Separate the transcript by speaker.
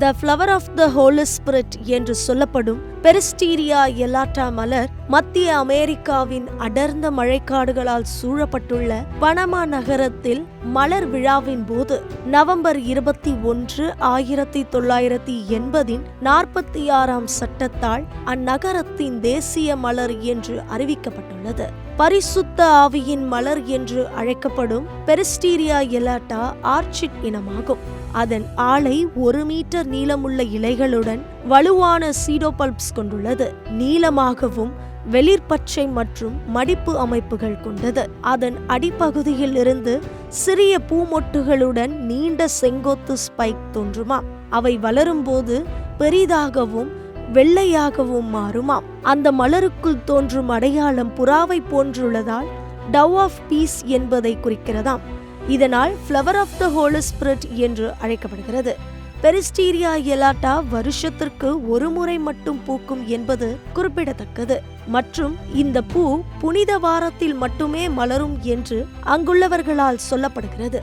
Speaker 1: The flower of the holy spirit என்று சொல்லப்படும் பெரிஸ்டீரியா எலாட்டா மலர் மத்திய அமெரிக்காவின் அடர்ந்த மழைக்காடுகளால் சூழப்பட்டுள்ள பனமா நகரத்தில் மலர் விழாவின் போது நவம்பர் இருபத்தி ஒன்று ஆயிரத்தி தொள்ளாயிரத்தி எண்பதின் நாற்பத்தி ஆறாம் சட்டத்தால் அந்நகரத்தின் தேசிய மலர் என்று அறிவிக்கப்பட்டுள்ளது. பரிசுத்த ஆவியின் மலர் என்று அழைக்கப்படும் பெரிஸ்டீரியா எலாட்டா ஆர்ச்சிட் இனமாகும். அதன் ஆலை ஒரு மீட்டர் நீளமுள்ள இலைகளுடன் வலுவான சீடோபல்ப்ஸ் கொண்டுள்ளது. நீளமாகவும் வெளிர்பச்சை மற்றும் மடிப்பு அமைப்புகள் கொண்டது. அதன் அடிப்பகுதியில் இருந்து சிறிய பூமொட்டுகளுடன் நீண்ட செங்கோத்து ஸ்பைக் தோன்றுமா? அவை வளரும்போது பெரிதாகவும் வெள்ளையாகவும் மாறுமாம். அந்த மலருக்குள் தோன்றும் அடையாளம் புறாவை போன்றுள்ளதால் டவ் ஆஃப் பீஸ் என்பதை குறிக்கிறதாம். இதனால் ஃப்ளவர் ஆஃப் த ஹோலஸ்பிரிட் என்று அழைக்கப்படுகிறது. பெரிஸ்டீரியா எலாட்டா வருஷத்திற்கு ஒரு முறை மட்டும் பூக்கும் என்பது குறிப்பிடத்தக்கது. மற்றும் இந்த பூ புனித வாரத்தில் மட்டுமே மலரும் என்று அங்குள்ளவர்களால் சொல்லப்படுகிறது.